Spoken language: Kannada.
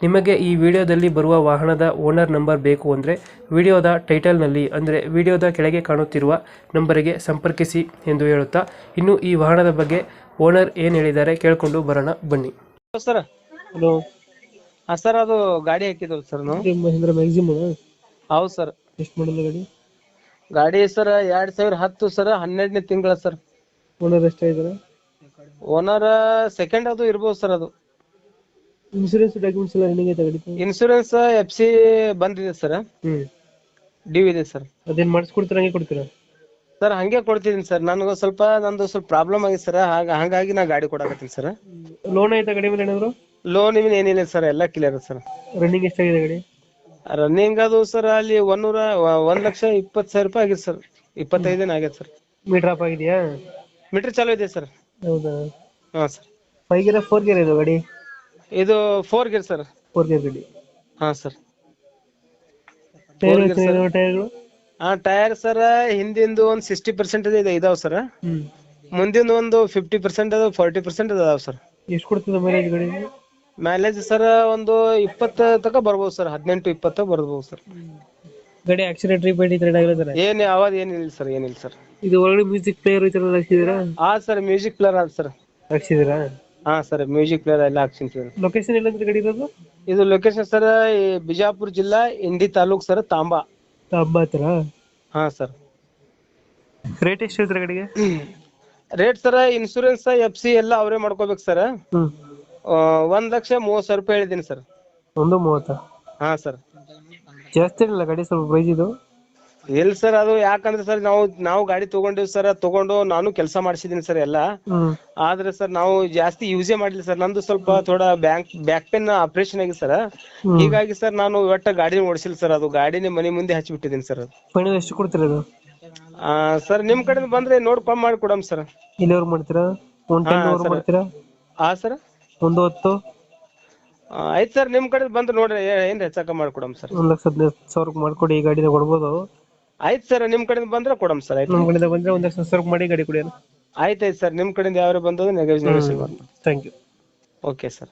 ನಿಮಗೆ ಈ ವಿಡಿಯೋದಲ್ಲಿ ಬರುವ ವಾಹನದ ಓನರ್ ನಂಬರ್ ಬೇಕು ಅಂದರೆ ವಿಡಿಯೋದ ಟೈಟಲ್ನಲ್ಲಿ ಅಂದರೆ ವಿಡಿಯೋದ ಕೆಳಗೆ ಕಾಣುತ್ತಿರುವ ನಂಬರಿಗೆ ಸಂಪರ್ಕಿಸಿ ಎಂದು ಹೇಳುತ್ತಾ ಇನ್ನು ಈ ವಾಹನದ ಬಗ್ಗೆ ಓನರ್ ಏನು ಹೇಳಿದ್ದಾರೆ ಕೇಳಿಕೊಂಡು ಬರೋಣ ಬನ್ನಿ. ಸರ್. ಹಲೋ. ಹಾಂ ಸರ್ ಅದು ಗಾಡಿ ಹಾಕಿದ್ರು ಸರ್ ನಾವು. ಮಹೇಂದ್ರ ಮ್ಯಾಕ್ಸಿಮ್ ಹೌದು ಸರ್. ಎಷ್ಟು ಮಾಡಲ್ಲ ಗಾಡಿ? ಗಾಡಿ ಸರ್ ಎರಡ್ ಸಾವಿರ ಹತ್ತು ಸರ್ ಹನ್ನೆರಡನೇ ತಿಂಗಳ ಸರ್. ಓನರ್ ಎಷ್ಟಾಗಿದ್ದಾರೆ ಓನರ್ ಸೆಕೆಂಡ್ ಅದು ಇರ್ಬೋದು ಸರ್ ಅದು. ಇನ್ಸೂರೆನ್ಸ್ ಡಾಕ್ಯುಮೆಂಟ್ಸ್ ಎಲ್ಲ ರನ್ನಿಂಗ್ ಐತೆ ಗಾಡಿ ಇನ್ಸೂರೆನ್ಸ್ ಎಫ್ ಸಿ ಬಂದಿದೆ ಸರ್ ಹ್ಞೂ ಡ್ಯೂ ಇದೆ ಸರ್ ಅದೇನು ಮಾಡಿಸ್ಕೊಡ್ತೀರ ಹಂಗೆ ಕೊಡ್ತೀರಾ? ಸರ್ ಹಂಗೆ ಕೊಡ್ತಿದ್ದೀನಿ ಸರ್ ನನಗೆ ಸ್ವಲ್ಪ ನಂದು ಸ್ವಲ್ಪ ಪ್ರಾಬ್ಲಮ್ ಆಗಿದೆ ಸರ್ ಹಾಗ ಹಾಗಾಗಿ ನಾ ಗಾಡಿ ಕೊಡಕತ್ತೀನಿ ಸರ್ ಲೋನ್ ಐತೆ ಗಾಡಿ ಮೇಲೆ ಏನಾದ್ರು? ಲೋನ್ ಇವನ್ ಏನಿಲ್ಲ ಸರ್ ಎಲ್ಲ ಕ್ಲಿಯರ್ ಸರ್ ರನ್ನಿಂಗ್ ಎಷ್ಟಾಗಿದೆ ಗಾಡಿ? ರನ್ನಿಂಗ್ ಅದು ಸರ್ ಅಲ್ಲಿ ಒಂದೂರ ಒಂದ್ ಲಕ್ಷ ಇಪ್ಪತ್ತು ಸಾವಿರ ರೂಪಾಯಿ ಆಗಿದೆ ಸರ್ ದಿನ ಆಗೈತೆ ಸರ್ ಮೀಟರ್ ಆಫ್ ಆಗಿದೆಯಾ? ಮೀಟರ್ ಚಾಲೂ ಇದೆ ಸರ್ ಹೌದಾ? ಹಾಂ sir five gear four gear ಇದೆ ಗಾಡಿ? ಇದು four gear sir four gear ಗಾಡಿ ಹಾ ಸರ್ ಟೈರ್. ಟೈರ್ಗಳು ಆ ಟೈರ್ ಸರ್ ಹಿಂದಿಂದು ಒಂದ್ ಸಿಕ್ಸ್ಟಿ ಪರ್ಸೆಂಟ್ ಇದೆ ಇದಾವ್ ಸರ್ ಹ್ಮ್. ಮುಂದಿನ ಒಂದು ಫಿಫ್ಟಿ ಪರ್ಸೆಂಟ್ ಅದಾವ ಫಾರ್ಟಿ ಪರ್ಸೆಂಟ್ ಅದಾವ ಸರ್ ಎಷ್ಟು ಕೊಡ್ತದೆ ಮೈಲೇಜ್ ಗಾಡಿ ಮೈಲೇಜ್ ಸರ್ ಒಂದು ಇಪ್ಪತ್ತ ತನಕ ಬರ್ಬೋದು ಸರ್ ಹದಿನೆಂಟು ಇಪ್ಪತ್ತ ಬರ್ಬೋದು ಸರ್ ಗಾಡಿ ಆಕ್ಸಿಡೆಂಟ್ ರಿಪೇಟ್ ಈ ಆಗಿದ್ರೆ ಏನ್ ಅವಾದ ಏನಿಲ್ಲ ಸರ್ ಏನಿಲ್ಲ ಸರ್ ಇದು ಒಳಗಡೆ ಮ್ಯೂಸಿಕ್ ಪ್ಲೇಯರ್ ಈ ಥರ ಹಾಕ್ಸಿದ್ದೀರಾ? ಹಾ ಸರ್ ಮ್ಯೂಸಿಕ್ ಪ್ಲೇಯರ್ ಅದ ಸರ್ ಹಾಕ್ಸಿದ್ದೀರಾ? ಹಾ ಸರ್ ಮ್ಯೂಸಿಕ್ ಪ್ಲೇಯರ್ ಎಲ್ಲ ಹಾಕ್ತೀನಿ ಸರ್. ಲೊಕೇಶನ್ ಎಲ್ಲಂದ್ರೆ ಗಡಿ ಇರೋದು? ಇದು ಲೊಕೇಶನ್ ಸರ್ ಬಿಜಾಪುರ ಜಿಲ್ಲಾ ಇಂಡಿ ತಾಲೂಕ್ ಸರ್ ತಾಂಬಾ. ತಾಂಬಾ ಹತ್ರ? ಹಾ ಸರ್. ರೇಟ್ ಎಷ್ಟು ಹೇಳ್ತಾರೆ ಗಡಿಗೆ? Rate sir insurance F C ಎಲ್ಲ ಅವರೇ ಮಾಡ್ಕೋಬೇಕು ಸರ್. ಹ್ಮ್. ಒಂದ್ ಲಕ್ಷ ಮೂವತ್ ಸಾವಿರ ರೂಪಾಯಿ ಹೇಳಿದೀನಿ ಸರ್. ಒಂದು ಮೂವತ್ತ? ಹಾ ಸರ್. ಜಾಸ್ತಿ ಇಲ್ಲ ಗಡಿ ಸ್ವಲ್ಪ ಪ್ರೈಸ್ ಇದು? ಎಲ್ ಸರ್ ಅದು? ಯಾಕಂದ್ರೆ ಸರ್ ನಾವು ನಾವು ಗಾಡಿ ತಗೊಂಡಿವಿ ಸರ್ ತಗೊಂಡು ನಾನು ಕೆಲಸ ಮಾಡಿಸಿದೀನಿ ಸರ್ ಎಲ್ಲ. ಹ್ಮ್. ಆದ್ರೆ ಸರ್ ನಾವು ಜಾಸ್ತಿ ಯೂಸೇ ಮಾಡಿಲ್ಲ ಸರ್. ನಂದು ಸ್ವಲ್ಪ ಥೋಡಾ ಬ್ಯಾಂಕ್ ಬ್ಯಾಕ್ ಪೇನ್ ಆಪರೇಷನ್ ಆಗಿದೆ ಸರ್. ಹ್ಮ್. ಹೀಗಾಗಿ ಸರ್ ನಾನು ಒಟ್ಟ ಗಾಡಿ ಓಡಿಸಿಲ್ಲ ಸರ್. ಅದು ಗಾಡಿನೇ ಮನೆ ಮುಂದೆ ಹಚ್ಚಿಬಿಟ್ಟಿದ್ದೀನಿ ಸರ್ ಪಣ ಎಷ್ಟು ಕೊಡ್ತೀರಾ ಇದು ಆ ಸರ್ ನಿಮ್ ಕಡೆಯಿಂದ ಬಂದ್ರೆ ನೋಡಿ ಕಮ್ಮಿ ಮಾಡಿ ಕೊಡಮ್ ಸರ್. ಇಲ್ಲಿವರೆಗೆ ಮಾಡ್ತೀರಾ? ಒನ್ ಟೆನ್ ಹಾ, sir. ಮಾಡ್ತೀರಾ? ಆ ಸರ್? ಒಂದು ಹತ್ತು? ಆಯ್ತು ಸರ್. ನಿಮ್ ಕಡೆ ಬಂದ್ರೆ ನೋಡ್ರಿ ಏ- ಏನ್ ಹೆಚ್ಚಾಕ ಮಾಡ್ಕೊಡಮ್ ಸರ್. ಒಂದ್ ಲಕ್ಷ ಹದಿನೈದು ಸಾವಿರಕ್ಕೆ ಮಾಡ್ಕೊಡಿ. ಈ ಗಾಡಿನ ಕೊಡ್ಬೋದು. ಆಯ್ತು ಸರ್ ನಿಮ್ ಕಡೆಯಿಂದ ಬಂದ್ರೆ ಕೊಡಮ್ ಸರ್ ಆಯ್ತು? ನಮ್ಮ ಕಡೆಯಿಂದ ಬಂದ್ರೆ ಒಂದ್ ಸಾವಿರಕ್ಕೆ ಮಾಡಿ ಗಾಡಿ ಕೊಡಿ ಆಯ್ತ್ ಸರ್ ನಿಮ್ ಕಡೆಯಿಂದ ಯಾರು ಬಂದದ್ದು ನೆಗೋಸಿಯೇಷನ್ ಮಾಡಿ ಥ್ಯಾಂಕ್ ಯು ಓಕೆ ಸರ್.